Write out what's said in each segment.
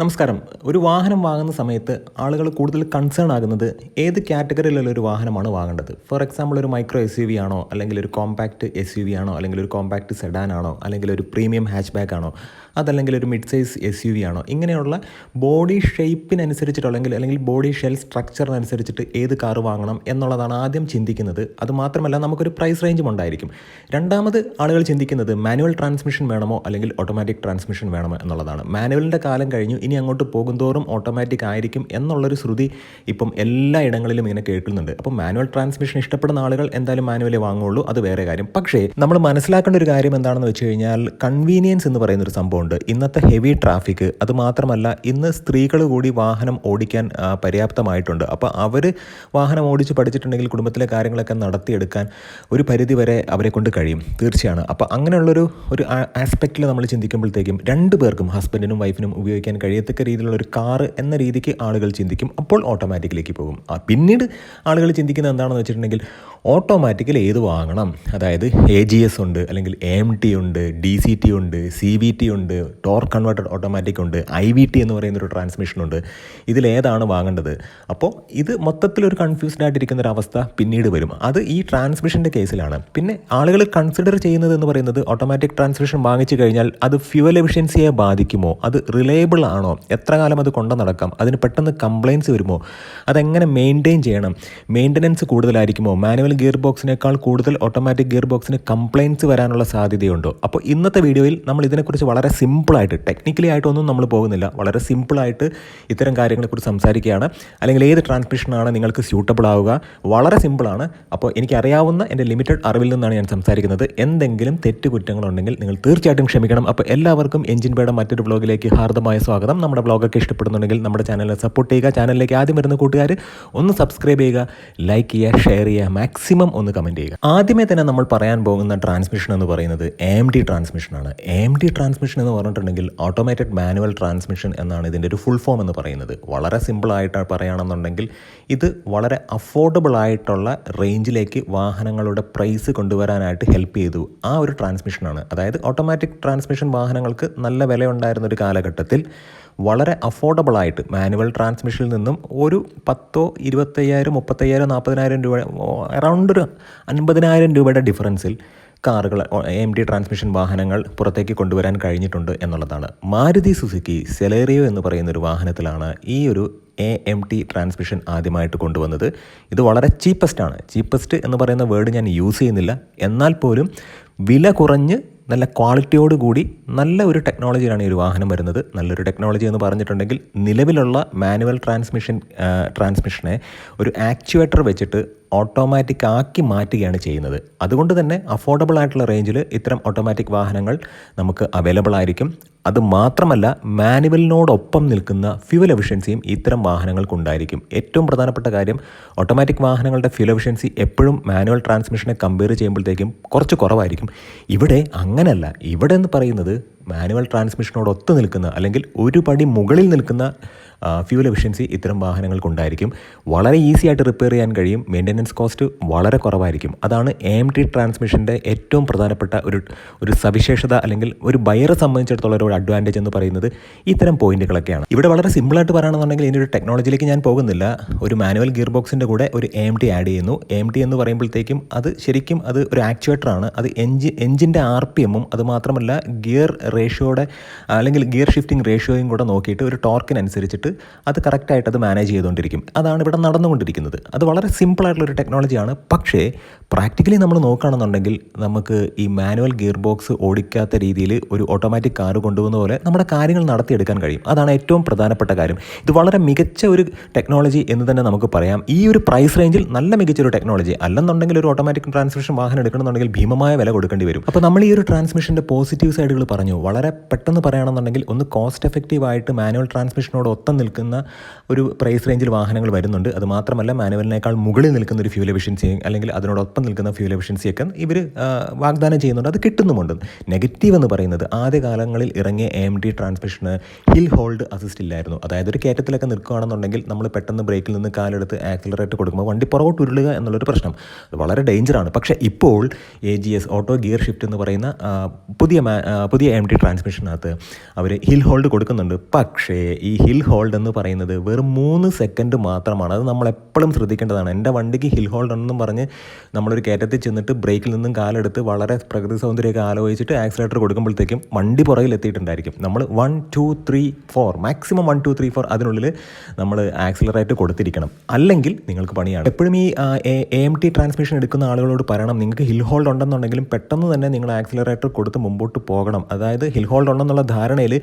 നമസ്കാരം. ഒരു വാഹനം വാങ്ങുന്ന സമയത്ത് ആളുകൾ കൂടുതൽ കൺസേൺ ആകുന്നത് ഏത് കാറ്റഗറിയിലുള്ള ഒരു വാഹനമാണ് വാങ്ങേണ്ടത്? ഫോർ എക്സാമ്പിൾ ഒരു മൈക്രോ എസ് യു വി ആണോ? അല്ലെങ്കിൽ ഒരു കോമ്പാക്ട് എസ് യു വി ആണോ? അല്ലെങ്കിൽ ഒരു കോമ്പാക്ട് സെഡാൻ ആണോ? അല്ലെങ്കിൽ ഒരു പ്രീമിയം ഹാച്ച് ബാക്ക് ആണോ? അതല്ലെങ്കിൽ ഒരു mid size S U V ആണോ? ഇങ്ങനെയുള്ള ബോഡി ഷേപ്പിനനുസരിച്ചിട്ടോ അല്ലെങ്കിൽ അല്ലെങ്കിൽ ബോഡി ഷെൽ സ്ട്രക്ചറിനനുസരിച്ചിട്ട് ഏത് കാർ വാങ്ങണം എന്നുള്ളതാണ് ആദ്യം ചിന്തിക്കുന്നത്. അത് മാത്രമല്ല നമുക്കൊരു പ്രൈസ് റേഞ്ചും ഉണ്ടായിരിക്കും. രണ്ടാമത് ആളുകൾ ചിന്തിക്കുന്നത് മാനുവൽ ട്രാൻസ്മിഷൻ വേണമോ അല്ലെങ്കിൽ ഓട്ടോമാറ്റിക് ട്രാൻസ്മിഷൻ വേണമോ എന്നുള്ളതാണ്. മാനുവലിന്റെ കാലം കഴിഞ്ഞു ഇനി അങ്ങോട്ട് പോകുന്തോറും ഓട്ടോമാറ്റിക് ആയിരിക്കും എന്നുള്ളൊരു ശ്രുതി ഇപ്പം എല്ലാ ഇടങ്ങളിലും ഇങ്ങനെ കേൾക്കുന്നുണ്ട്. അപ്പം മാനുവൽ ട്രാൻസ്മിഷൻ ഇഷ്ടപ്പെടുന്ന ആളുകൾ എന്തായാലും മാനുവലേ വാങ്ങുള്ളൂ അത് വേറെ കാര്യം. പക്ഷേ നമ്മൾ മനസ്സിലാക്കേണ്ട ഒരു കാര്യം എന്താണെന്ന് വെച്ച് കഴിഞ്ഞാൽ കൺവീനിയൻസ് എന്ന് പറയുന്ന ഒരു സംഭവമുണ്ട് ഇന്നത്തെ ഹെവി ട്രാഫിക് അതുമാത്രമല്ല ഇന്ന് സ്ത്രീകൾ കൂടി വാഹനം ഓടിക്കാൻ പര്യാപ്തമായിട്ടുണ്ട്. അപ്പോൾ അവർ വാഹനം ഓടിച്ച് പഠിച്ചിട്ടുണ്ടെങ്കിൽ കുടുംബത്തിലെ കാര്യങ്ങളൊക്കെ നടത്തിയെടുക്കാൻ ഒരു പരിധി വരെ അവരെ കൊണ്ട് കഴിയും. തീർച്ചയാണ്. അപ്പോൾ അങ്ങനെയുള്ളൊരു ഒരു ആസ്പെക്റ്റിൽ നമ്മൾ ചിന്തിക്കുമ്പോഴത്തേക്കും രണ്ട് പേർക്കും ഹസ്ബൻഡിനും വൈഫിനും ഉപയോഗിക്കാൻ കഴിയത്തക്ക രീതിയിലുള്ള ഒരു കാറ് എന്ന രീതിക്ക് ആളുകൾ ചിന്തിക്കും. അപ്പോൾ ഓട്ടോമാറ്റിക്കിലേക്ക് പോകും. പിന്നീട് ആളുകൾ ചിന്തിക്കുന്നത് എന്താണെന്ന് വെച്ചിട്ടുണ്ടെങ്കിൽ ഓട്ടോമാറ്റിക്കൽ ഏത് വാങ്ങണം? അതായത് എ ജി എസ് ഉണ്ട് അല്ലെങ്കിൽ എം ടി ഉണ്ട് ഡി സി ടി ഉണ്ട് സി വി ടി ഉണ്ട് ടോർക്ക് കൺവേർട്ടഡ് ഓട്ടോമാറ്റിക് ഉണ്ട് ഐ വി ടി എന്ന് പറയുന്ന ഒരു ട്രാൻസ്മിഷൻ ഉണ്ട് ഇതിലേതാണ് വാങ്ങേണ്ടത്? അപ്പോൾ ഇത് മൊത്തത്തിലൊരു കൺഫ്യൂസ്ഡ് ആയിട്ടിരിക്കുന്ന ഒരു അവസ്ഥ പിന്നീട് വരും. അത് ഈ ട്രാൻസ്മിഷന്റെ കേസിലാണ്. പിന്നെ ആളുകൾ കൺസിഡർ ചെയ്യുന്നത് എന്ന് പറയുന്നത് ഓട്ടോമാറ്റിക് ട്രാൻസ്മിഷൻ വാങ്ങിച്ചു കഴിഞ്ഞാൽ അത് ഫ്യൂവൽ എഫിഷ്യൻസിയെ ബാധിക്കുമോ? അത് റിലയബിൾ ആണോ? എത്ര കാലം അത് കൊണ്ടു നടക്കാം? അതിന് പെട്ടെന്ന് കംപ്ലയിൻസ് വരുമോ? അതെങ്ങനെ മെയിന്റെയിൻ ചെയ്യണം? മെയിന്റനൻസ് കൂടുതലായിരിക്കുമോ? മാനുവൽ ഗിയർ ബോക്സിനേക്കാൾ കൂടുതൽ ഓട്ടോമാറ്റിക് ഗിയർ ബോക്സിന് കംപ്ലയിൻസ് വരാനുള്ള സാധ്യതയുണ്ടോ. അപ്പോൾ ഇന്നത്തെ വീഡിയോയിൽ നമ്മൾ ഇതിനെക്കുറിച്ച് വളരെ സിമ്പിളായിട്ട് ടെക്നിക്കലി ആയിട്ടൊന്നും നമ്മൾ പോകുന്നില്ല. വളരെ സിമ്പിളായിട്ട് ഇത്തരം കാര്യങ്ങളെക്കുറിച്ച് സംസാരിക്കുകയാണ്. അല്ലെങ്കിൽ ഏത് ട്രാൻസ്മിഷനാണ് നിങ്ങൾക്ക് സ്യൂട്ടബിൾ ആവുക? വളരെ സിമ്പിളാണ് അപ്പോൾ എനിക്കറിയാവുന്ന എന്റെ ലിമിറ്റഡ് അറിവിൽ നിന്നാണ് ഞാൻ സംസാരിക്കുന്നത്. എന്തെങ്കിലും തെറ്റുകുറ്റങ്ങളുണ്ടെങ്കിൽ നിങ്ങൾ തീർച്ചയായിട്ടും ക്ഷമിക്കണം. അപ്പോൾ എല്ലാവർക്കും എഞ്ചിൻ ബേയുടെ മറ്റൊരു ബ്ലോഗിലേക്ക് ഹാർദമായ സ്വാഗതം. നമ്മുടെ ബ്ലോഗൊക്കെ ഇഷ്ടപ്പെടുന്നുണ്ടെങ്കിൽ നമ്മുടെ ചാനലിനെ സപ്പോർട്ട് ചെയ്യുക. ചാനലിലേക്ക് ആദ്യം വരുന്ന കൂട്ടുകാർ ഒന്ന് സബ്സ്ക്രൈബ് ചെയ്യുക. ലൈക്ക് ചെയ്യുക ഷെയർ ചെയ്യുക. മാക്സിമം ഒന്ന് കമന്റ് ചെയ്യുക. ആദ്യമേ തന്നെ നമ്മൾ പറയാൻ പോകുന്ന ട്രാൻസ്മിഷൻ എന്ന് പറയുന്നത് എം ഡി ട്രാൻസ്മിഷനാണ് എം ഡി ട്രാൻസ്മിഷൻ എന്ന് പറഞ്ഞിട്ടുണ്ടെങ്കിൽ ഓട്ടോമാറ്റഡ് മാനുവൽ ട്രാൻസ്മിഷൻ എന്നാണ് ഇതിന്റെ ഒരു ഫുൾ ഫോം എന്ന് പറയുന്നത്. വളരെ സിമ്പിളായിട്ട് പറയുകയാണെന്നുണ്ടെങ്കിൽ ഇത് വളരെ അഫോർഡബിൾ ആയിട്ടുള്ള റേഞ്ചിലേക്ക് വാഹനങ്ങളുടെ പ്രൈസ് കൊണ്ടുവരാനായിട്ട് ഹെൽപ്പ് ചെയ്തു. ആ ഒരു ട്രാൻസ്മിഷനാണ് അതായത് ഓട്ടോമാറ്റിക് ട്രാൻസ്മിഷൻ വാഹനങ്ങൾക്ക് നല്ല വിലയുണ്ടായിരുന്ന ഒരു കാലഘട്ടത്തിൽ വളരെ അഫോർഡബിൾ ആയിട്ട് മാനുവൽ ട്രാൻസ്മിഷനിൽ നിന്നും ഒരു പത്തോ ഇരുപത്തയ്യായിരം മുപ്പത്തയ്യായിരം നാൽപ്പതിനായിരം രൂപ അറൗണ്ട് ഒരു അൻപതിനായിരം രൂപയുടെ ഡിഫറൻസിൽ കാറുകൾ എം ടി ട്രാൻസ്മിഷൻ വാഹനങ്ങൾ പുറത്തേക്ക് കൊണ്ടുവരാൻ കഴിഞ്ഞിട്ടുണ്ട് എന്നുള്ളതാണ്. മാരുതി സുസുക്കി സെലേറിയോ എന്ന് പറയുന്ന ഒരു വാഹനത്തിലാണ് ഈ ഒരു എ എം ടി ട്രാൻസ്മിഷൻ ആദ്യമായിട്ട് കൊണ്ടുവന്നത്. ഇത് വളരെ ചീപ്പസ്റ്റാണ് ചീപ്പസ്റ്റ് എന്ന് പറയുന്ന വേർഡ് ഞാൻ യൂസ് ചെയ്യുന്നില്ല. എന്നാൽ പോലും വില കുറഞ്ഞ് നല്ല ക്വാളിറ്റിയോട് കൂടി നല്ല ഒരു ടെക്നോളജിയാണ് ഈ ഒരു വാഹനം വരുന്നത്. നല്ലൊരു ടെക്നോളജി എന്ന് പറഞ്ഞിട്ടുണ്ടെങ്കിൽ നിലവിലുള്ള മാനുവൽ ട്രാൻസ്മിഷൻ ട്രാൻസ്മിഷനെ ഒരു ആക്ച്വേറ്റർ വെച്ചിട്ട് ഓട്ടോമാറ്റിക് ആക്കി മാറ്റുകയാണ് ചെയ്യുന്നത്. അതുകൊണ്ട് തന്നെ അഫോർഡബിൾ ആയിട്ടുള്ള റേഞ്ചിൽ ഇത്തരം ഓട്ടോമാറ്റിക് വാഹനങ്ങൾ നമുക്ക് അവൈലബിൾ ആയിരിക്കും. അത് മാത്രമല്ല മാനുവലിനോടൊപ്പം നിൽക്കുന്ന ഫ്യൂവൽ എഫിഷ്യൻസിയും ഇത്തരം വാഹനങ്ങൾക്കുണ്ടായിരിക്കും. ഏറ്റവും പ്രധാനപ്പെട്ട കാര്യം ഓട്ടോമാറ്റിക് വാഹനങ്ങളുടെ ഫ്യൂൽ എഫിഷ്യൻസി എപ്പോഴും മാനുവൽ ട്രാൻസ്മിഷനെ കമ്പയർ ചെയ്യുമ്പോഴത്തേക്കും കുറച്ച് കുറവായിരിക്കും. ഇവിടെ അങ്ങനെയല്ല ഇവിടെ എന്ന് പറയുന്നത് മാനുവൽ ട്രാൻസ്മിഷനോട് ഒത്ത് നിൽക്കുന്ന അല്ലെങ്കിൽ ഒരു പടി മുകളിൽ നിൽക്കുന്ന ഫ്യൂൽ എഫിഷ്യൻസി ഇത്തരം വാഹനങ്ങൾക്കുണ്ടായിരിക്കും. വളരെ ഈസി ആയിട്ട് റിപ്പയർ ചെയ്യാൻ കഴിയും. മെയിന്റനൻസ് കോസ്റ്റ് വളരെ കുറവായിരിക്കും. അതാണ് എം ടി ട്രാൻസ്മിഷന്റെ ഏറ്റവും പ്രധാനപ്പെട്ട ഒരു ഒരു സവിശേഷത അല്ലെങ്കിൽ ഒരു ബയറെ സംബന്ധിച്ചിടത്തോളം ഒരു അഡ്വാന്റേജ് എന്ന് പറയുന്നത് ഇത്തരം പോയിന്റുകളൊക്കെയാണ്. ഇവിടെ വളരെ സിമ്പിളായിട്ട് പറയുകയാണെന്നുണ്ടെങ്കിൽ ഇതിന്റെ ഒരു ടെക്നോളജിയിലേക്ക് ഞാൻ പോകുന്നില്ല. ഒരു മാനുവൽ ഗിയർ ബോക്സിന്റെ കൂടെ ഒരു എം ടി ആഡ് ചെയ്യുന്നു. എം ടി എന്ന് പറയുമ്പോഴത്തേക്കും അത് ശരിക്കും അത് ഒരു ആക്ച്വേറ്ററാണ് അത് എഞ്ചിൻ എഞ്ചിന്റെ ആർ പി എമ്മും അത് മാത്രമല്ല ഗിയർ റേഷ്യോയുടെ അല്ലെങ്കിൽ ഗിയർ ഷിഫ്റ്റിംഗ് റേഷ്യോയും കൂടെ നോക്കിയിട്ട് ഒരു ടോർക്കിനനുസരിച്ചിട്ട് അത് കറക്റ്റായിട്ട് അത് മാനേജ് ചെയ്തുകൊണ്ടിരിക്കും. അതാണ് ഇവിടെ നടന്നുകൊണ്ടിരിക്കുന്നത്. അത് വളരെ ഒരു ടെക്നോളജിയാണ് പക്ഷേ പ്രാക്ടിക്കലി നമ്മൾ നോക്കുകയാണെന്നുണ്ടെങ്കിൽ നമുക്ക് ഈ മാനുവൽ ഗിയർ ബോക്സ് ഓടിക്കാത്ത രീതിയിൽ ഒരു ഓട്ടോമാറ്റിക് കാർ കൊണ്ടുപോകുന്ന പോലെ നമ്മുടെ കാര്യങ്ങൾ നടത്തിയെടുക്കാൻ കഴിയും. അതാണ് ഏറ്റവും പ്രധാനപ്പെട്ട കാര്യം. ഇത് വളരെ മികച്ച ഒരു ടെക്നോളജി എന്ന് തന്നെ നമുക്ക് പറയാം. ഈ ഒരു പ്രൈസ് റേഞ്ചിൽ നല്ല മികച്ചൊരു ടെക്നോളജി അല്ലെന്നുണ്ടെങ്കിൽ ഒരു ഓട്ടോമാറ്റിക് ട്രാൻസ്മിഷൻ വാഹനം എടുക്കണമെന്നുണ്ടെങ്കിൽ ഭീമമായ വില കൊടുക്കേണ്ടി വരും. അപ്പോൾ നമ്മൾ ഈ ഒരു ട്രാൻസ്മിഷന്റെ പോസിറ്റീവ് സൈഡുകൾ പറഞ്ഞു. വളരെ പെട്ടെന്ന് പറയുകയാണെന്നുണ്ടെങ്കിൽ ഒന്ന് കോസ്റ്റ് എഫക്റ്റീവ് ആയിട്ട് മാനുവൽ ട്രാൻസ്മിഷനോട് ഒത്തം നിൽക്കുന്ന ഒരു പ്രൈസ് റേഞ്ചിൽ വാഹനങ്ങൾ വരുന്നുണ്ട്. അത് മാത്രമല്ല മാനുവലിനേക്കാൾ മുകളിൽ നിൽക്കുന്ന ഒരു ഫ്യൂൽ എഫിഷ്യൻസി അല്ലെങ്കിൽ അതിനോടൊപ്പം നിൽക്കുന്ന ഫ്യൂൽ എഫിഷ്യൻസിയൊക്കെ ഇവർ വാഗ്ദാനം ചെയ്യുന്നുണ്ട്. അത് കിട്ടുന്നുമുണ്ട്. നെഗറ്റീവ് എന്ന് പറയുന്നത് ആദ്യകാലങ്ങളിൽ ഇറങ്ങിയ എം ഡി ട്രാൻസ്മിഷന് ഹിൽ ഹോൾഡ് അസിസ്റ്റ് ഇല്ലായിരുന്നു. അതായത് ഒരു കയറ്റത്തിലൊക്കെ നിൽക്കുകയാണെന്നുണ്ടെങ്കിൽ നമ്മൾ പെട്ടെന്ന് ബ്രേക്കിൽ നിന്ന് കാലെടുത്ത് ആക്സിലറേറ്റ് കൊടുക്കുമ്പോൾ വണ്ടി പുറകോട്ട് ഉരുളുക എന്നുള്ളൊരു പ്രശ്നം. അത് വളരെ ഡേഞ്ചറാണ് പക്ഷേ ഇപ്പോൾ A G S auto gear shift എന്ന് പറയുന്ന പുതിയ പുതിയ എം ടി ട്രാൻസ്മിഷനകത്ത് അവർ ഹിൽ ഹോൾഡ് കൊടുക്കുന്നുണ്ട്. പക്ഷേ ഈ ഹിൽ ഹോൾഡ് എന്ന് പറയുന്നത് വെറും മൂന്ന് സെക്കൻഡ് മാത്രമാണ്. അത് നമ്മൾ എപ്പോഴും ശ്രദ്ധിക്കേണ്ടതാണ്. എന്റെ വണ്ടിക്ക് ഹിൽ ഹോൾഡ് ഉണ്ടെന്നും പറഞ്ഞ് നമ്മളൊരു കയറ്റത്തിൽ ചെന്നിട്ട് ബ്രേക്കിൽ നിന്നും കാലെടുത്ത് വളരെ പ്രകൃതി സൗന്ദര്യമൊക്കെ ആലോചിച്ചിട്ട് ആക്സിലേറ്റർ കൊടുക്കുമ്പോഴത്തേക്കും വണ്ടി പുറകിൽ എത്തിയിട്ടുണ്ടായിരിക്കും. നമ്മൾ one two three four maximum one two three four അതിനുള്ളിൽ നമ്മൾ ആക്സിലറേറ്റ് കൊടുത്തിരിക്കണം. അല്ലെങ്കിൽ നിങ്ങൾക്ക് പണിയാണ്. എപ്പോഴും ഈ എ എം ടി ട്രാൻസ്മിഷൻ എടുക്കുന്ന ആളുകളോട് പറയണം നിങ്ങൾക്ക് ഹിൽ ഹോൾഡ് ഉണ്ടെന്നുണ്ടെങ്കിലും പെട്ടെന്ന് തന്നെ നിങ്ങൾ ആക്സിലറേറ്റർ കൊടുത്ത് മുമ്പോട്ട് പോകണം. അതായത് ഹിൽ ഹോൾഡ് ഉണ്ടെന്നുള്ള ധാരണയിൽ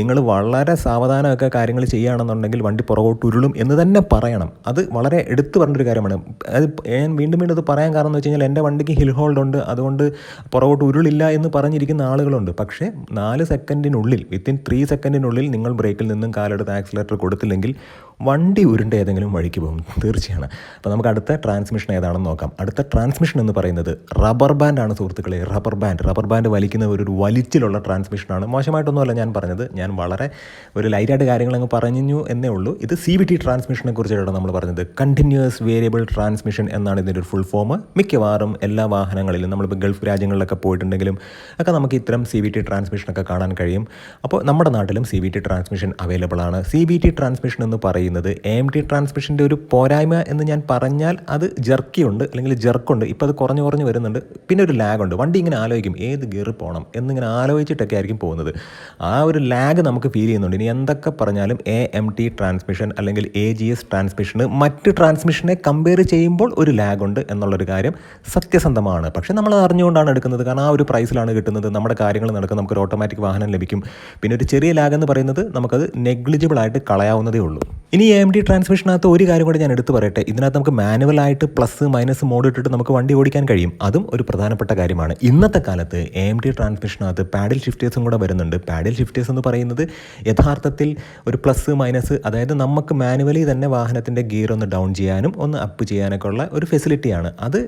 നിങ്ങൾ വളരെ സാവധാനമൊക്കെ കാര്യങ്ങൾ ചെയ്യുകയാണെന്നുണ്ടെങ്കിൽ വണ്ടി പുറകോട്ട് ഉരുളും എന്ന് തന്നെ പറയണം. അത് വളരെ എടുത്തു പറഞ്ഞൊരു കാര്യമാണ്. അത് ഞാൻ വീണ്ടും വീണ്ടും അത് പറയാൻ കാരണം എന്ന് വെച്ച് കഴിഞ്ഞാൽ എന്റെ വണ്ടിക്ക് ഹിൽ ഹോൾഡ് ഉണ്ട് അതുകൊണ്ട് പുറകോട്ട് ഉരുളില്ല എന്ന് പറഞ്ഞിരിക്കുന്ന ആളുകളുണ്ട്. പക്ഷേ നാല് സെക്കൻഡിനുള്ളിൽ വിത്തിൻ ത്രീ സെക്കൻഡിനുള്ളിൽ നിങ്ങൾ ബ്രേക്കിൽ നിന്നും കാലെടുത്ത് ആക്സിലേറ്റർ കൊടുത്തില്ലെങ്കിൽ വണ്ടി ഉരുണ്ട ഏതെങ്കിലും വഴിക്ക് പോകും. തീർച്ചയാണ്. അപ്പോൾ നമുക്ക് അടുത്ത ട്രാൻസ്മിഷൻ ഏതാണെന്ന് നോക്കാം. അടുത്ത ട്രാൻസ്മിഷൻ എന്ന് പറയുന്നത് റബ്ബർ ബാൻഡാണ് സുഹൃത്തുക്കളെ. റബ്ബർ ബാൻഡ് റബ്ബർ ബാൻഡ് വലിക്കുന്ന ഒരു വലിച്ചിലുള്ള ട്രാൻസ്മിഷനാണ് മോശമായിട്ടൊന്നുമല്ല ഞാൻ പറഞ്ഞത്. ഞാൻ വളരെ ഒരു ലൈറ്റായിട്ട് കാര്യങ്ങൾ അങ്ങ് പറഞ്ഞു എന്നേ ഉള്ളൂ. ഇത് സി വി ടി ട്രാൻസ്മിഷനെ കുറിച്ചാണ് നമ്മൾ പറഞ്ഞത്. കണ്ടിന്യൂസ് വേരിയബിൾ ട്രാൻസ്മിഷൻ എന്നാണ് ഇതിന്റെ ഒരു ഫുൾ ഫോം മിക്കവാറും എല്ലാ വാഹനങ്ങളിലും നമ്മളിപ്പോൾ ഗൾഫ് രാജ്യങ്ങളിലൊക്കെ പോയിട്ടുണ്ടെങ്കിലും ഒക്കെ നമുക്ക് ഇത്തരം സി വി ടി ട്രാൻസ്മിഷനൊക്കെ കാണാൻ കഴിയും. അപ്പോൾ നമ്മുടെ നാട്ടിലും C V T transmission available ആണ്. സി വി ടി ട്രാൻസ്മിഷൻ എന്ന് പറയുന്നത് എ എം ടി ട്രാൻസ്മിഷന്റെ ഒരു പോരായ്മ എന്ന് ഞാൻ പറഞ്ഞാൽ അത് ജർക്കിയുണ്ട് അല്ലെങ്കിൽ ജർക്കുണ്ട്. ഇപ്പോൾ അത് കുറഞ്ഞു കുറഞ്ഞ് വരുന്നുണ്ട്. പിന്നെ ഒരു ലാഗ് ഉണ്ട്. വണ്ടി ഇങ്ങനെ ആലോചിക്കും ഏത് ഗിയർ പോകണം എന്നിങ്ങനെ ആലോചിച്ചിട്ടൊക്കെ ആയിരിക്കും പോകുന്നത്. ആ ഒരു ലാഗ് നമുക്ക് ഫീൽ ചെയ്യുന്നുണ്ട്. ഇനി എന്തൊക്കെ പറഞ്ഞാലും എ എം ടി ട്രാൻസ്മിഷൻ അല്ലെങ്കിൽ എ ജി എസ് ട്രാൻസ്മിഷന് മറ്റ് ട്രാൻസ്മിഷനെ കമ്പയർ ചെയ്യുമ്പോൾ ഒരു ലാഗ് ഉണ്ട് എന്നുള്ളൊരു കാര്യം സത്യസന്ധമാണ്. പക്ഷേ നമ്മൾ അറിഞ്ഞുകൊണ്ടാണ് എടുക്കുന്നത്. കാരണം ആ ഒരു പ്രൈസിലാണ് കിട്ടുന്നത്. നമ്മുടെ കാര്യങ്ങൾ നടക്കും. നമുക്കൊരു ഓട്ടോമാറ്റിക് വാഹനം ലഭിക്കും. പിന്നെ ഒരു ചെറിയ ലാഗ് എന്ന് പറയുന്നത് നമുക്കത് നെഗ്ലിജിബിൾ ആയിട്ട് കളയാവുന്നതേ ഉള്ളൂ. ഇനി എ ഡി ട്രാൻസ്മിഷനകത്ത് ഒരു കാര്യം കൂടി ഞാൻ എടുത്തു പറയട്ടെ. ഇതിനകത്ത് നമുക്ക് മാനുവലായിട്ട് പ്ലസ് മൈനസ് മോഡ് ഇട്ടിട്ട് നമുക്ക് വണ്ടി ഓടിക്കാൻ കഴിയും. അതും ഒരു പ്രധാനപ്പെട്ട കാര്യമാണ്. ഇന്നത്തെ കാലത്ത് എം ഡി ട്രാൻസ്മിഷനകത്ത് പാഡിൽ ഷിഫ്റ്റേഴ്സും കൂടെ വരുന്നുണ്ട്. പാഡിൽ ഷിഫ്റ്റേഴ്സ് എന്ന് പറയുന്നത് യഥാർത്ഥത്തിൽ ഒരു പ്ലസ് മൈനസ് അതായത് നമുക്ക് മാനുവലി തന്നെ വാഹനത്തിന്റെ ഗിയർ ഒന്ന് ഡൗൺ ചെയ്യാനും ഒന്ന് അപ്പ് ചെയ്യാനൊക്കെ ഉള്ള ഒരു ഫെസിലിറ്റിയാണ് അത്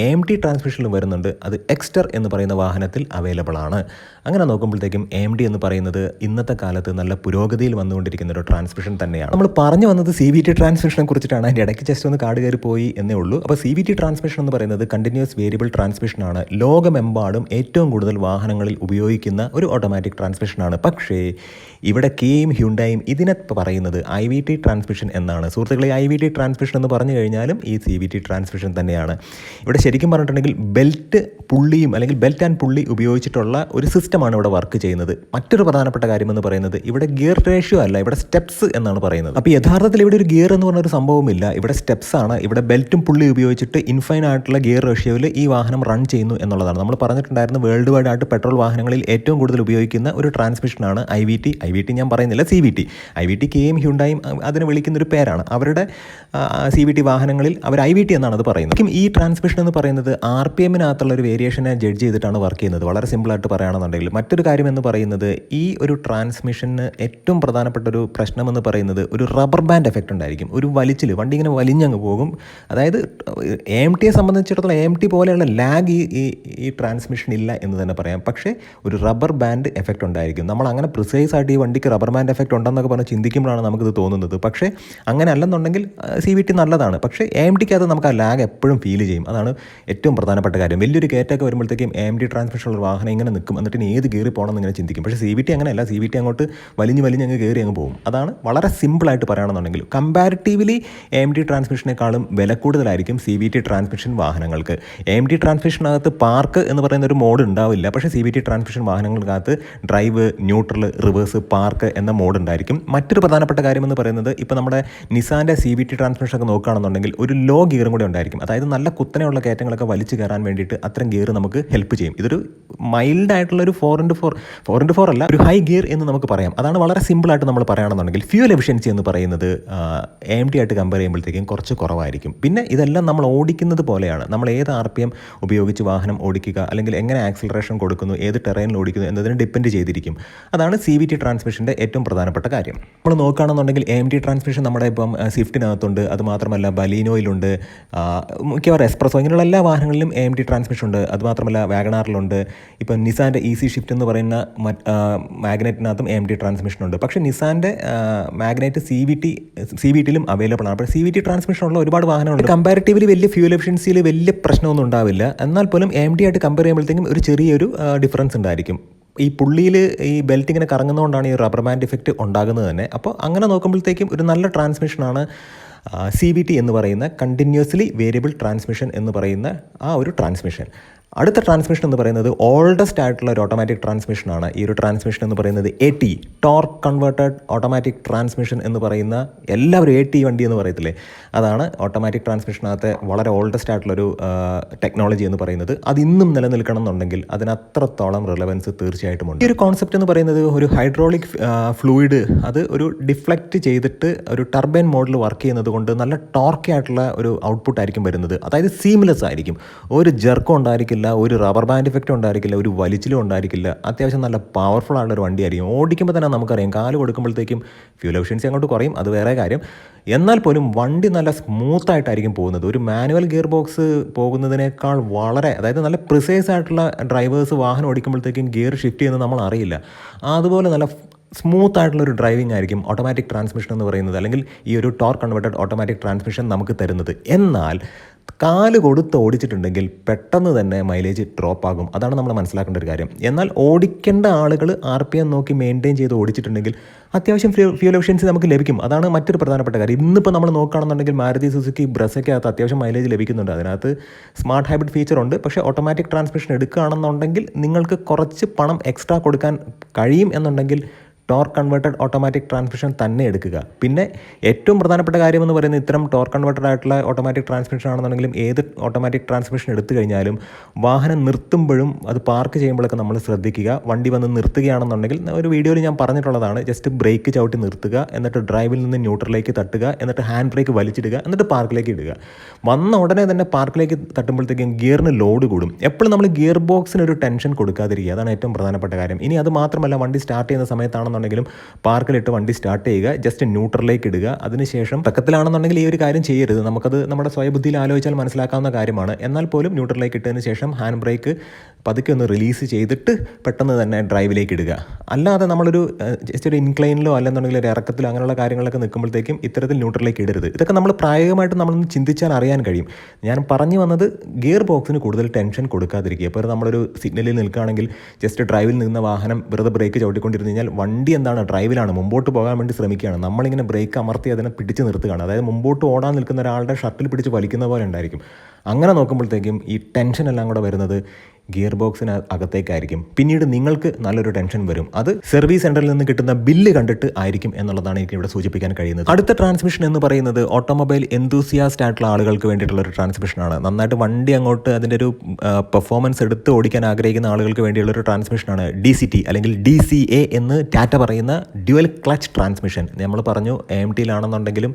എ ടി ട്രാൻസ്മിഷനിലും വരുന്നുണ്ട്. അത് എക്സ്റ്റർ എന്ന് പറയുന്ന വാഹനത്തിൽ അവൈലബിൾ ആണ്. അങ്ങനെ നോക്കുമ്പോഴത്തേക്കും എം ഡി എന്ന് പറയുന്നത് ഇന്നത്തെ കാലത്ത് നല്ല പുരോഗതിയിൽ വന്നുകൊണ്ടിരിക്കുന്ന ഒരു ട്രാൻസ്മിഷൻ തന്നെയാണ്. നമ്മൾ പറഞ്ഞു വന്നത് സി വി ടി ട്രാൻസ്മിഷനെ കുറിച്ചിട്ടാണ്. അതിന്റെ ഇടയ്ക്ക് ജസ്റ്റ് ഒന്ന് കാട് കയറി പോയി എന്നേ ഉള്ളൂ. അപ്പോൾ സി വി ടി ട്രാൻസ്മിഷൻ എന്ന് പറയുന്നത് കണ്ടിന്യൂസ് വേരിയബിൾ ട്രാൻസ്മിഷനാണ് ലോകമെമ്പാടും ഏറ്റവും കൂടുതൽ വാഹനങ്ങളിൽ ഉപയോഗിക്കുന്ന ഒരു ഓട്ടോമാറ്റിക് ട്രാൻസ്മിഷനാണ് പക്ഷേ ഇവിടെ കെയും ഹ്യുണ്ടായും ഇതിനെ പറയുന്നത് ഐ വി ടി ട്രാൻസ്മിഷൻ എന്നാണ്. സുഹൃത്തുക്കളെ ഐ വി ടി ട്രാൻസ്മിഷൻ എന്ന് പറഞ്ഞു കഴിഞ്ഞാലും ഈ സി വി ടി ട്രാൻസ്മിഷൻ തന്നെയാണ്. ഇവിടെ ശരിക്കും പറഞ്ഞിട്ടുണ്ടെങ്കിൽ ബെൽറ്റ് പുള്ളിയും അല്ലെങ്കിൽ ബെൽറ്റ് ആൻഡ് പുള്ളി ഉപയോഗിച്ചിട്ടുള്ള ഒരു സിസ്റ്റമാണ് ഇവിടെ വർക്ക് ചെയ്യുന്നത്. മറ്റൊരു പ്രധാനപ്പെട്ട കാര്യം എന്ന് പറയുന്നത് ഇവിടെ ഗിയർ റേഷ്യോ അല്ല ഇവിടെ സ്റ്റെപ്സ് എന്നാണ് പറയുന്നത്. അപ്പോൾ യഥാർത്ഥത്തിൽ ഇവിടെ ഒരു ഗിയർ എന്ന് പറഞ്ഞൊരു സംഭവമില്ല ഇവിടെ സ്റ്റെപ്സ് ആണ് ഇവിടെ ബെൽറ്റും പുള്ളി ഉപയോഗിച്ചിട്ട് ഇൻഫൈൻ ആയിട്ടുള്ള ഗിയർ റേഷ്യോയിൽ ഈ വാഹനം റൺ ചെയ്യുന്നു എന്നുള്ളതാണ്. നമ്മൾ പറഞ്ഞിട്ടുണ്ടായിരുന്നു വേൾഡ് വൈഡ് ആയിട്ട് പെട്രോൾ വാഹനങ്ങളിൽ ഏറ്റവും കൂടുതൽ ഉപയോഗിക്കുന്ന ഒരു ട്രാൻസ്മിഷനാണ് I V T I V T ഞാൻ പറയുന്നില്ല C V T I V T കെയും ഹ്യുണ്ടായും അതിന് വിളിക്കുന്ന ഒരു പേരാണ്. അവരുടെ സി വി ടി വാഹനങ്ങളിൽ അവർ ഐ വി ടി എന്നാണ് അത് പറയുന്നത്. ഈ ട്രാൻസ്മിഷൻ എന്ന് പറയുന്നത് ആർ പി എമ്മിനകത്തുള്ള ഒരു വേരിയേഷനെ ജഡ്ജ് ചെയ്തിട്ടാണ് വർക്ക് ചെയ്യുന്നത്. വളരെ സിമ്പിളായിട്ട് പറയുകയാണെന്നുണ്ടെങ്കിൽ മറ്റൊരു കാര്യം എന്ന് പറയുന്നത് ഈ ഒരു ട്രാൻസ്മിഷന് ഏറ്റവും പ്രധാനപ്പെട്ട ഒരു പ്രശ്നം എന്ന് പറയുന്നത് ഒരു റബ്ബർ ബാൻഡ് എഫക്റ്റ് ഉണ്ടായിരിക്കും. ഒരു വലിച്ചിൽ വണ്ടി ഇങ്ങനെ വലിഞ്ഞങ്ങ് പോകും. അതായത് എ ടിയെ സംബന്ധിച്ചിടത്തോളം എ ടി പോലെയുള്ള ലാഗ് ഈ ഈ ട്രാൻസ്മിഷൻ ഇല്ല എന്ന് തന്നെ പറയാം. പക്ഷേ ഒരു റബ്ബർ ബാൻഡ് എഫക്റ്റ് ഉണ്ടായിരിക്കും. നമ്മൾ അങ്ങനെ പ്രിസൈസ് ആയിട്ട് ഈ വണ്ടിക്ക് റബ്ബർ ബാൻഡ് എഫക്റ്റ് ഉണ്ടെന്നൊക്കെ പറഞ്ഞ് ചിന്തിക്കുമ്പോഴാണ് നമുക്കിത് തോന്നുന്നത്. പക്ഷേ അങ്ങനെ അല്ലെന്നുണ്ടെങ്കിൽ സി വി ടി നല്ലതാണ്. പക്ഷേ എ എം അത് നമുക്ക് ആ ലാഗ് എപ്പോഴും ഫീൽ ചെയ്യും. അതാണ് ഏറ്റവും പ്രധാനപ്പെട്ട കാര്യം. വലിയൊരു കയറ്റൊക്കെ വരുമ്പോഴത്തേക്കും എം ട്രാൻസ്മിഷൻ ട്രാൻസ്മിഷനുള്ള വാഹനം ഇങ്ങനെ നിൽക്കും. എന്നിട്ട് ഇനി ഏത് കയറി പോകണം എന്നിങ്ങനെ ചിന്തിക്കും. പക്ഷേ സി വി ടി അങ്ങനെയല്ല. സി വി ടി അങ്ങോട്ട് വലിഞ്ഞ് വലിഞ്ഞ് അങ്ങ് കയറി അങ്ങ് പോകും. അതാണ് വളരെ സിമ്പിളായിട്ട് പറയുകയാണെന്നുണ്ടെങ്കിൽ കമ്പാരിറ്റീവ്ലി എ ഡി ട്രാൻസ്മിഷനേക്കാളും വില കൂടുതലായിരിക്കും സി വി ടി ട്രാൻസ്മിഷൻ വാഹനങ്ങൾക്ക്. എ ഡി ട്രാൻസ്മിഷനകത്ത് പാർക്ക് എന്ന് പറയുന്ന ഒരു മോഡ് ഉണ്ടാവില്ല. പക്ഷേ സി വി ടി ട്രാൻസ്മിഷൻ വാഹനങ്ങൾക്കകത്ത് ഡ്രൈവ് ന്യൂട്രൽ റിവേഴ്സ് പാർക്ക് എന്ന മോഡ് ഉണ്ടായിരിക്കും. മറ്റൊരു പ്രധാനപ്പെട്ട കാര്യം എന്ന് പറയുന്നത് ഇപ്പോൾ നമ്മുടെ നിസാന്റെ സി വി ടി ട്രാൻസ്മിഷനൊക്കെ നോക്കുകയാണെന്നുണ്ടെങ്കിൽ ഒരു ലോ ഗിയറും കൂടെ ഉണ്ടായിരിക്കും. അതായത് നല്ല കുത്തനെയുള്ള കയറ്റങ്ങളൊക്കെ വലിച്ചു കയറാൻ വേണ്ടിയിട്ട് അത്തരം ഗിയർ നമുക്ക് ഹെൽപ്പ് ചെയ്യും. ഇതൊരു മൈൽഡ് ആയിട്ടുള്ള ഒരു four into four four into four അല്ല ഒരു ഹൈ ഗിയർ എന്ന് നമുക്ക് പറയാം. അതാണ് വളരെ സിമ്പിളായിട്ട് നമ്മൾ പറയുകയാണെന്നുണ്ടെങ്കിൽ ഫ്യൂൽ എഫിഷ്യൻസി എന്ന് പറയുന്നത് എ ടി ആയിട്ട് കമ്പയർ ചെയ്യുമ്പോഴത്തേക്കും കുറച്ച് കുറവായിരിക്കും. പിന്നെ ഇതെല്ലാം നമ്മൾ ഓടിക്കുന്നത് പോലെയാണ്. നമ്മൾ ഏത് ആർ പി എം ഉപയോഗിച്ച് വാഹനം ഓടിക്കുക അല്ലെങ്കിൽ എങ്ങനെ ആക്സിലറേഷൻ കൊടുക്കുന്നു ഏത് ടെറൈനിൽ ഓടിക്കുന്നു എന്നതിനെ ഡിപ്പെൻഡ് ചെയ്തിരിക്കും. അതാണ് സി വി ടി ട്രാൻസ്മിഷന്റെ ഏറ്റവും പ്രധാനപ്പെട്ട കാര്യം. നമ്മൾ നോക്കുകയാണെന്നുണ്ടെങ്കിൽ എ ടി ട്രാൻസ്മിഷൻ നമ്മുടെ ഇപ്പം സ്വിഫ്റ്റിനകത്തുണ്ട് അത് മാത്രമല്ല ബലീനോയിലുണ്ട് മിക്കവാറും എക്സ്പ്രസോ ഇങ്ങനെയുള്ള എല്ലാ വാഹനങ്ങളിലും എ എം ടി ട്രാൻസ്മിഷൻ ഉണ്ട്. അതുമാത്രമല്ല വാഗണാറിലുണ്ട്. ഇപ്പം നിസാന്റെ ഈസി ഷിഫ്റ്റ് എന്ന് പറയുന്ന മാഗ്നറ്റിനകത്തും എം ടി ട്രാൻസ്മിഷൻ ഉണ്ട്. പക്ഷേ നിസാന്റെ Magnite C V T C V ടിയിലും available ആണ്. അപ്പോൾ സി വി ടി ട്രാൻസ്മിഷൻ ഉള്ള ഒരുപാട് വാഹനങ്ങളുണ്ട്. കമ്പാരിറ്റീവ്ലി വലിയ ഫ്യൂൽ എഫിഷ്യൻസിയിൽ വലിയ പ്രശ്നമൊന്നും ഉണ്ടാവില്ല. എന്നാൽ പോലും എം ഡി ആയിട്ട് കമ്പയർ ചെയ്യുമ്പോഴത്തേക്കും ഒരു ചെറിയൊരു ഡിഫറൻസ് ഉണ്ടായിരിക്കും. ഈ പുള്ളിയിൽ ഈ ബെൽറ്റ് ഇങ്ങനെ കറങ്ങുന്നതുകൊണ്ടാണ് ഈ റബ്ബർ ബാൻഡ് ഇഫക്റ്റ് ഉണ്ടാകുന്നത് തന്നെ. അപ്പോൾ അങ്ങനെ നോക്കുമ്പോഴത്തേക്കും ഒരു നല്ല ട്രാൻസ്മിഷനാണ് സി ബി ടി എന്ന് പറയുന്ന കണ്ടിന്യൂസ്ലി വേരിയബിൾ ട്രാൻസ്മിഷൻ എന്ന് പറയുന്ന ആ ഒരു ട്രാൻസ്മിഷൻ അടുത്ത ട്രാൻസ്മിഷൻ എന്ന് പറയുന്നത് ഓൾഡസ്റ്റ് ആയിട്ടുള്ള ഒരു ഓട്ടോമാറ്റിക് ട്രാൻസ്മിഷനാണ് ഈ ഒരു ട്രാൻസ്മിഷൻ എന്ന് പറയുന്നത് A T torque converted automatic transmission എന്ന് പറയുന്ന എല്ലാവരും എ ടി വണ്ടി എന്ന് പറയത്തില്ലേ? അതാണ് ഓട്ടോമാറ്റിക് ട്രാൻസ്മിഷനകത്തെ വളരെ ഓൾഡസ്റ്റ് ആയിട്ടുള്ളൊരു ടെക്നോളജി എന്ന് പറയുന്നത്. അത് ഇന്നും നിലനിൽക്കണം എന്നുണ്ടെങ്കിൽ അതിന് അത്രത്തോളം റിലവൻസ് തീർച്ചയായിട്ടും ഉണ്ട്. ഈ ഒരു കോൺസെപ്റ്റ് എന്ന് പറയുന്നത് ഒരു ഹൈഡ്രോളിക് ഫ്ലൂയിഡ് അത് ഒരു ഡിഫ്ലക്റ്റ് ചെയ്തിട്ട് ഒരു ടർബൈൻ മോഡിൽ വർക്ക് ചെയ്യുന്നത് കൊണ്ട് നല്ല ടോർക്കി ആയിട്ടുള്ള ഒരു ഔട്ട്പുട്ട് ആയിരിക്കും വരുന്നത്. അതായത് സീംലെസ് ആയിരിക്കും. ഒരു ജെർക്കും ഉണ്ടായിരിക്കില്ല ഒരു റബ്ബർ ബാൻഡ് ഇഫക്റ്റും ഉണ്ടായിരിക്കില്ല ഒരു വലിച്ചിലും ഉണ്ടായിരിക്കില്ല. അത്യാവശ്യം നല്ല പവർഫുൾ ആയിട്ടുള്ള ഒരു വണ്ടിയായിരിക്കും. ഓടിക്കുമ്പോൾ തന്നെ നമുക്കറിയാം കാൽ കൊടുക്കുമ്പോഴത്തേക്കും ഫ്യൂൽ എഫിഷ്യൻസി അങ്ങോട്ട് കുറയും അത് വേറെ കാര്യം. എന്നാൽ പോലും വണ്ടി നല്ല സ്മൂത്തായിട്ടായിരിക്കും പോകുന്നത്. ഒരു മാനുവൽ ഗിയർ ബോക്സ് പോകുന്നതിനേക്കാൾ വളരെ അതായത് നല്ല പ്രിസൈസ് ആയിട്ടുള്ള ഡ്രൈവേഴ്സ് വാഹനം ഓടിക്കുമ്പോഴത്തേക്കും ഗിയർ ഷിഫ്റ്റ് ചെയ്യുന്നത് നമ്മൾ അറിയില്ല. അതുപോലെ നല്ല സ്മൂത്ത് ആയിട്ടുള്ള ഒരു ഡ്രൈവിംഗ് ആയിരിക്കും ഓട്ടോമാറ്റിക് ട്രാൻസ്മിഷൻ എന്ന് പറയുന്നത് അല്ലെങ്കിൽ ഈ ഒരു ടോർ കൺവേർട്ടഡ് ഓട്ടോമാറ്റിക് ട്രാൻസ്മിഷൻ നമുക്ക് തരുന്നത്. എന്നാൽ കാൽ കൊടുത്ത് ഓടിച്ചിട്ടുണ്ടെങ്കിൽ പെട്ടെന്ന് തന്നെ മൈലേജ് ഡ്രോപ്പ് ആകും. അതാണ് നമ്മൾ മനസ്സിലാക്കേണ്ട ഒരു കാര്യം. എന്നാൽ ഓടിക്കേണ്ട ആളുകൾ ആർ പി എം നോക്കി മെയിന്റെയിൻ ചെയ്ത് ഓടിച്ചിട്ടുണ്ടെങ്കിൽ അത്യാവശ്യം ഫ്യൂ ഫ്യൂൽ എഫിഷ്യൻസി നമുക്ക് ലഭിക്കും. അതാണ് മറ്റൊരു പ്രധാനപ്പെട്ട കാര്യം. ഇന്നിപ്പോൾ നമ്മൾ നോക്കുകയാണെന്നുണ്ടെങ്കിൽ മാരുതി സുസുക്കി ബ്രസയ്ക്കകത്ത് അത്യാവശ്യം മൈലേജ് ലഭിക്കുന്നുണ്ട്. അതിനകത്ത് സ്മാർട്ട് ഹൈബ്രിഡ് ഫീച്ചർ ഉണ്ട്. പക്ഷേ ഓട്ടോമാറ്റിക് ട്രാൻസ്മിഷൻ എടുക്കുകയാണെന്നുണ്ടെങ്കിൽ നിങ്ങൾക്ക് കുറച്ച് പണം എക്സ്ട്രാ കൊടുക്കാൻ കഴിയും എന്നുണ്ടെങ്കിൽ ടോർ കൺവേർട്ടഡ് ഓട്ടോമാറ്റിക് ട്രാൻസ്മിഷൻ തന്നെ എടുക്കുക. പിന്നെ ഏറ്റവും പ്രധാനപ്പെട്ട കാര്യം എന്ന് പറയുന്നത് ഇത്തരം ടോർക്ക് കൺവേർട്ടഡ് ആയിട്ടുള്ള ഓട്ടോമാറ്റിക് ട്രാൻസ്മിഷൻ ആണെന്നുണ്ടെങ്കിലും ഏത് ഓട്ടോമാറ്റിക് ട്രാൻസ്മിഷൻ എടുത്തു കഴിഞ്ഞാലും വാഹനം നിർത്തുമ്പോഴും അത് പാർക്ക് ചെയ്യുമ്പോഴൊക്കെ നമ്മൾ ശ്രദ്ധിക്കുക. വണ്ടി വന്ന് നിർത്തുകയാണെന്നുണ്ടെങ്കിൽ ഒരു വീഡിയോയിൽ ഞാൻ പറഞ്ഞിട്ടുള്ളതാണ്. ജസ്റ്റ് ബ്രേക്ക് ചവിട്ടി നിർത്തുക എന്നിട്ട് ഡ്രൈവിൽ നിന്ന് ന്യൂട്രലിലേക്ക് തട്ടുക എന്നിട്ട് ഹാൻഡ് ബ്രേക്ക് വലിച്ചിടുക എന്നിട്ട് പാർക്കിലേക്ക് ഇടുക. വന്ന ഉടനെ തന്നെ പാർക്കിലേക്ക് തട്ടുമ്പോഴത്തേക്കും ഗിയറിന് ലോഡ് കൂടും. എപ്പോഴും നമ്മൾ ഗിയർ ബോക്സിന് ഒരു ടെൻഷൻ കൊടുക്കാതിരിക്കുക. അതാണ് ഏറ്റവും പ്രധാനപ്പെട്ട കാര്യം. ഇനി അത് മാത്രമല്ല വണ്ടി സ്റ്റാർട്ട് ചെയ്യുന്ന സമയത്താണെന്നുണ്ടെങ്കിലും പാർക്കിലിട്ട് വണ്ടി സ്റ്റാർട്ട് ചെയ്യുക ജസ്റ്റ് ന്യൂട്രലിലേക്ക് ഇടുക. അതിനുശേഷം പക്കത്തിലാണെന്നുണ്ടെങ്കിൽ ഈ ഒരു കാര്യം ചെയ്യരുത്. നമുക്കത് നമ്മുടെ സ്വയബുദ്ധിയിൽ ആലോചിച്ചാൽ മനസ്സിലാക്കാവുന്ന കാര്യമാണ്. എന്നാൽ പോലും ന്യൂട്രലിലേക്ക് ഇട്ടതിന് ശേഷം ഹാൻഡ് ബ്രേക്ക് പതുക്കെ ഒന്ന് റിലീസ് ചെയ്തിട്ട് പെട്ടെന്ന് തന്നെ ഡ്രൈവിലേക്ക് ഇടുക. അല്ലാതെ നമ്മളൊരു ജസ്റ്റ് ഒരു ഇൻക്ലൈനിലോ അല്ലെന്നുണ്ടെങ്കിൽ ഒരു ഇറക്കത്തിലോ അങ്ങനെയുള്ള കാര്യങ്ങളൊക്കെ നിൽക്കുമ്പോഴത്തേക്കും ഇത്തരത്തിൽ ന്യൂട്രലിലേക്ക് ഇടരുത്. ഇതൊക്കെ നമ്മൾ പ്രായോഗികമായിട്ട് നമ്മളൊന്ന് ചിന്തിച്ചാൽ അറിയാൻ കഴിയും. ഞാൻ പറഞ്ഞു വന്നത് ഗിയർ ബോക്സിന് കൂടുതൽ ടെൻഷൻ കൊടുക്കാതിരിക്കുക. ഇപ്പോൾ നമ്മളൊരു സിഗ്നലിൽ നിൽക്കുകയാണെങ്കിൽ ജസ്റ്റ് ഡ്രൈവിൽ നിന്ന വാഹനം വെറുതെ ബ്രേക്ക് ചവിട്ടിക്കൊണ്ടിരുന്നു കഴിഞ്ഞാൽ വണ്ടി എന്താണ്? ഡ്രൈവിലാണ്. മുമ്പോട്ട് പോകാൻ വേണ്ടി ശ്രമിക്കുകയാണ്. നമ്മളിങ്ങനെ ബ്രേക്ക് അമർത്തി അതിനെ പിടിച്ച് നിർത്തുകയാണ്. അതായത് മുമ്പോട്ട് ഓടാൻ നിൽക്കുന്ന ഒരാളുടെ ഷർട്ടിൽ പിടിച്ച് വലിക്കുന്ന പോലെ ഉണ്ടായിരിക്കും. അങ്ങനെ നോക്കുമ്പോഴത്തേക്കും ഈ ടെൻഷൻ എല്ലാം കൂടെ വരുന്നത് ഗിയർ ബോക്സിന് അകത്തേക്കായിരിക്കും. പിന്നീട് നിങ്ങൾക്ക് നല്ലൊരു ടെൻഷൻ വരും. അത് സർവീസ് സെന്ററിൽ നിന്ന് കിട്ടുന്ന ബില്ല് കണ്ടിട്ട് ആയിരിക്കും എന്നുള്ളതാണ് എനിക്ക് ഇവിടെ സൂചിപ്പിക്കാൻ കഴിയുന്നത്. അടുത്ത ട്രാൻസ്മിഷൻ എന്ന് പറയുന്നത് ഓട്ടോമൊബൈൽ എന്തൂസിയാസ്റ്റ് ആയിട്ടുള്ള ആളുകൾക്ക് വേണ്ടിയിട്ടുള്ള ഒരു ട്രാൻസ്മിഷനാണ്. നന്നായിട്ട് വണ്ടി അങ്ങോട്ട് അതിന്റെ ഒരു പെർഫോമൻസ് എടുത്ത് ഓടിക്കാൻ ആഗ്രഹിക്കുന്ന ആളുകൾക്ക് വേണ്ടിയുള്ള ഒരു ട്രാൻസ്മിഷനാണ് ഡി സി ടി അല്ലെങ്കിൽ ഡി സി എ എന്ന് ടാറ്റ പറയുന്ന ഡ്യുവൽ ക്ലച്ച് ട്രാൻസ്മിഷൻ. നമ്മൾ പറഞ്ഞു എം ടിയിലാണെന്നുണ്ടെങ്കിലും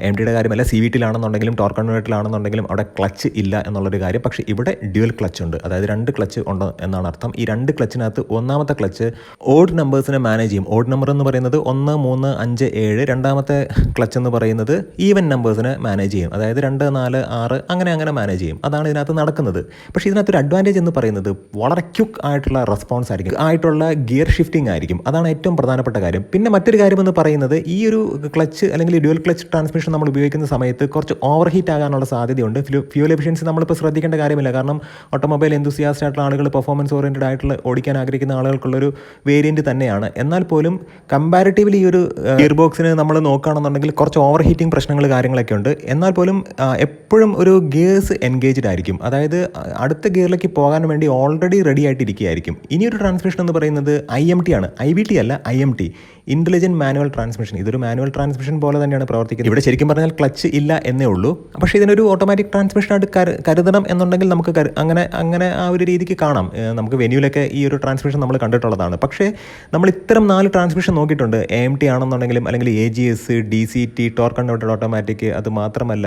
എം ഡിയുടെ കാര്യമല്ല സി വി ടിയിലാണെന്നുണ്ടെങ്കിലും ടോർ കൺവേർട്ടിലാണെന്നുണ്ടെങ്കിലും അവിടെ ക്ലച്ച് ഇല്ല എന്നുള്ളൊരു കാര്യം. പക്ഷേ ഇവിടെ ഡ്യുവൽ ക്ലച്ച് ഉണ്ട്. അതായത് രണ്ട് ക്ലച്ച് ഉണ്ട് എന്നാണ് അർത്ഥം. ഈ രണ്ട് ക്ലച്ചിനകത്ത് ഒന്നാമത്തെ ക്ലച്ച് ഓഡ് നമ്പേഴ്സിനെ മാനേജ് ചെയ്യും. ഓഡ് നമ്പർ എന്ന് പറയുന്നത് ഒന്ന് മൂന്ന് അഞ്ച് ഏഴ്. രണ്ടാമത്തെ ക്ലച്ച് എന്ന് പറയുന്നത് ഈവൻ നമ്പേഴ്സിനെ മാനേജ് ചെയ്യും. അതായത് രണ്ട് നാല് ആറ് അങ്ങനെ അങ്ങനെ മാനേജ് ചെയ്യും. അതാണ് ഇതിനകത്ത് നടക്കുന്നത്. പക്ഷേ ഇതിനകത്തൊരു അഡ്വാന്റേജ് എന്ന് പറയുന്നത് വളരെ ക്യുക്ക് ആയിട്ടുള്ള റെസ്പോൺസ് ആയിരിക്കും. ആയിട്ടുള്ള ഗിയർ ഷിഫ്റ്റിംഗ് ആയിരിക്കും. അതാണ് ഏറ്റവും പ്രധാനപ്പെട്ട കാര്യം. പിന്നെ മറ്റൊരു കാര്യം എന്ന് പറയുന്നത് ഈ ഒരു ക്ലച്ച് അല്ലെങ്കിൽ ഡ്യുവൽ ക്ലച്ച് ട്രാൻസ്മിഷൻ നമ്മൾ ഉപയോഗിക്കുന്ന സമയത്ത് കുറച്ച് ഓവർ ഹീറ്റ് ആകാനുള്ള സാധ്യതയുണ്ട്. ഫ്യൂൽ എഫിഷ്യൻസി നമ്മളിപ്പോൾ ശ്രദ്ധിക്കേണ്ട കാര്യമില്ല. കാരണം ഓട്ടോമൊബൈൽ എന്തൂസിയാസ്റ്റ് ആയിട്ടുള്ള ആളുകൾ പെർഫോമൻസ് ഓറിയന്റഡ് ആയിട്ടുള്ള ഓടിക്കാൻ ആഗ്രഹിക്കുന്ന ആളുകൾക്കുള്ളൊരു വേരിയന്റ് തന്നെയാണ്. എന്നാൽ പോലും കമ്പാരിറ്റീവ്ലി ഈ ഒരു ഗിയർ ബോക്സിന് നമ്മൾ നോക്കുകയാണെന്നുണ്ടെങ്കിൽ കുറച്ച് ഓവർ ഹീറ്റിംഗ് പ്രശ്നങ്ങൾ കാര്യങ്ങളൊക്കെ ഉണ്ട്. എന്നാൽ പോലും എപ്പോഴും ഒരു ഗിയേഴ്സ് എൻഗേജ്ഡ് ആയിരിക്കും. അതായത് അടുത്ത ഗിയറിലേക്ക് പോകാൻ വേണ്ടി ഓൾറെഡി റെഡി ആയിട്ടിരിക്കുകയായിരിക്കും. ഇനിയൊരു ട്രാൻസ്മിഷൻ എന്ന് പറയുന്നത് ഐ എം ടി ആണ്. ഐ ബി ടി അല്ല I M T intelligent manual transmission ഇതൊരു മാനുവൽ ട്രാൻസ്മിഷൻ പോലെ തന്നെയാണ് പ്രവർത്തിക്കുന്നത്. ഇവിടെ ശരിക്കും പറഞ്ഞാൽ ക്ലച്ച് ഇല്ല എന്നേ ഉള്ളൂ. പക്ഷേ ഇതിനൊരു ഓട്ടോമാറ്റിക് ട്രാൻസ്മിഷൻ ആയിട്ട് കരുതണം എന്നുണ്ടെങ്കിൽ നമുക്ക് അങ്ങനെ അങ്ങനെ ആ ഒരു രീതിക്ക് കാണാം. നമുക്ക് വെന്യൂലൊക്കെ ഈ ഒരു ട്രാൻസ്മിഷൻ നമ്മൾ കണ്ടിട്ടുള്ളതാണ്. പക്ഷേ നമ്മൾ ഇത്തരം നാല് ട്രാൻസ്മിഷൻ നോക്കിയിട്ടുണ്ട്. എ എം ടി ആണെന്നുണ്ടെങ്കിലും അല്ലെങ്കിൽ A G S D C T torque converted automatic അത് മാത്രമല്ല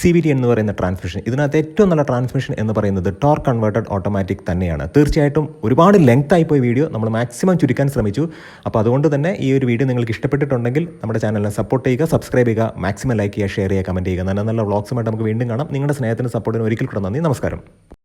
സി ബി ടി എന്ന് പറയുന്ന ട്രാൻസ്മിഷൻ ഇതിനകത്ത് ഏറ്റവും നല്ല ട്രാൻസ്മിഷൻ എന്ന് പറയുന്നത് ടോർക്ക് കൺവേർട്ടഡ് ഓട്ടോമാറ്റിക് തന്നെയാണ്. തീർച്ചയായിട്ടും ഒരുപാട് ലെങ്ത് ആയിപ്പോയി വീഡിയോ നമ്മൾ മാക്സിമം ചുരുക്കാൻ ശ്രമിച്ചു. അപ്പോൾ അതുകൊണ്ട് തന്നെ ഈ ഒരു വീഡിയോ നിങ്ങൾക്ക് ഇഷ്ടപ്പെട്ടിട്ടുണ്ടെങ്കിൽ നമ്മുടെ ചാനലിനെ സപ്പോർട്ട് ചെയ്യുക സബ്സ്ക്രൈബ് ചെയ്യുക മാക്സിമം ലൈക്ക് ചെയ്യുക ഷെയർ ചെയ്യുക കമന്റ് ചെയ്യുക. നല്ല നല്ല വ്ളോഗ്സുമായിട്ട് നമുക്ക് വീണ്ടും കാണാം. നിങ്ങളുടെ സ്നേഹത്തിന് സപ്പോർട്ടിന് ഒരിക്കൽ കൂടെ നന്ദി. നമസ്കാരം.